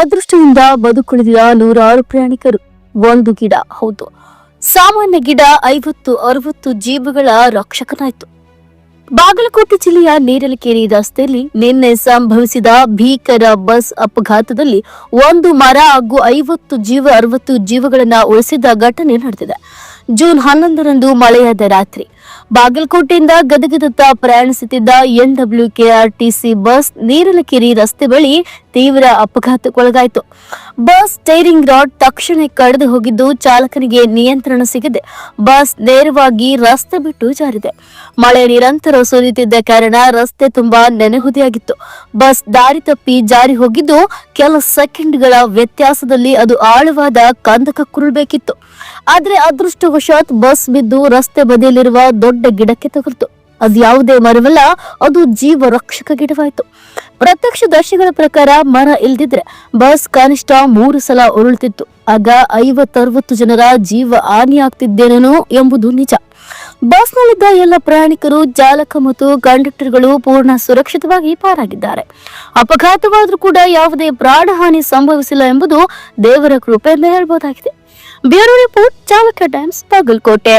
ಅದೃಷ್ಟದಿಂದ ಬದುಕುಳಿದಿದ ನೂರಾರು ಪ್ರಯಾಣಿಕರು. ಒಂದು ಗಿಡ, ಹೌದು. ಸಾಮಾನ್ಯ ಗಿಡ ಐವತ್ತು, ಅರವತ್ತು ಜೀವಗಳ ರಕ್ಷಕನಾಯ್ತು. ಬಾಗಲಕೋಟೆ ಜಿಲ್ಲೆಯ ನೇರಲಕೇರಿ ರಸ್ತೆಯಲ್ಲಿ ನಿನ್ನೆ ಸಂಭವಿಸಿದ ಭೀಕರ ಬಸ್ ಅಪಘಾತದಲ್ಲಿ ಒಂದು ಮರ ಹಾಗೂ ಐವತ್ತು ಜೀವ, ಅರವತ್ತು ಜೀವಗಳನ್ನ ಉಳಿಸಿದ ಘಟನೆ ನಡೆದಿದೆ. ಜೂನ್ ಹನ್ನೊಂದರಂದು ಮಳೆಯಾದ ರಾತ್ರಿ. ಬಾಗಲಕೋಟೆಯಿಂದ ಗದಗದತ್ತ ಪ್ರಯಾಣಿಸುತ್ತಿದ್ದ ಎನ್ಡಬ್ಲ್ಯೂ ಕೆಆರ್ಟಿಸಿ ಬಸ್ ನೀರಲಕೆರಿ ರಸ್ತೆ ಬಳಿ ತೀವ್ರ ಅಪಘಾತಕ್ಕೊಳಗಾಯಿತು. ಬಸ್ ಸ್ಟೈರಿಂಗ್ ರಾಡ್ ತಕ್ಷಣ ಕಡಿದು ಹೋಗಿದ್ದು ಚಾಲಕನಿಗೆ ನಿಯಂತ್ರಣ ಸಿಗದೆ ಬಸ್ ನೇರವಾಗಿ ರಸ್ತೆ ಬಿಟ್ಟು ಜಾರಿದೆ. ಮಳೆ ನಿರಂತರ ಸುರಿಯುತ್ತಿದ್ದ ಕಾರಣ ರಸ್ತೆ ತುಂಬಾ ನೆನೆಹುದಿಯಾಗಿತ್ತು. ಬಸ್ ದಾರಿ ತಪ್ಪಿ ಜಾರಿ ಹೋಗಿದ್ದು ಕೆಲ ಸೆಕೆಂಡ್ಗಳ ವ್ಯತ್ಯಾಸದಲ್ಲಿ ಅದು ಆಳವಾದ ಕಂದಕ ಕುರುಳ್ಬೇಕಿತ್ತು. ಆದ್ರೆ ಅದೃಷ್ಟವಶಾತ್ ಬಸ್ ಬಿದ್ದು ರಸ್ತೆ ಬದಿಯಲ್ಲಿರುವ ದೊಡ್ಡ ಗಿಡಕ್ಕೆ ತಗುಲ್ತು. ಅದು ಯಾವುದೇ ಮರವಲ್ಲ, ಅದು ಜೀವ ರಕ್ಷಕ ಗಿಡವಾಯಿತು ಪ್ರತ್ಯಕ್ಷದರ್ಶಿಗಳ ಪ್ರಕಾರ ಮರ ಇಲ್ದಿದ್ರೆ ಬಸ್ ಕನಿಷ್ಠ ಮೂರು ಸಲ ಉರುಳ್ತಿತ್ತು. ಆಗ ಐವತ್ತರವತ್ತು ಜನರ ಜೀವ ಹಾನಿಯಾಗ್ತಿದ್ದೇನೇನೋ ಎಂಬುದು ನಿಜ. ಬಸ್ನಲ್ಲಿದ್ದ ಎಲ್ಲ ಪ್ರಯಾಣಿಕರು ಚಾಲಕ ಮತ್ತು ಕಂಡಕ್ಟರ್ಗಳು ಪೂರ್ಣ ಸುರಕ್ಷಿತವಾಗಿ ಪಾರಾಗಿದ್ದಾರೆ. ಅಪಘಾತವಾದರೂ ಕೂಡ ಯಾವುದೇ ಪ್ರಾಣಹಾನಿ ಸಂಭವಿಸಿಲ್ಲ ಎಂಬುದು ದೇವರ ಕೃಪೆ ಎಂದು ಹೇಳ್ಬೋದಾಗಿದೆ. ಬ್ಯೂರೋ ರಿಪೋರ್ಟ್, ಚಾಲಕ ಟೈಮ್ಸ್, ಬಾಗಲಕೋಟೆ.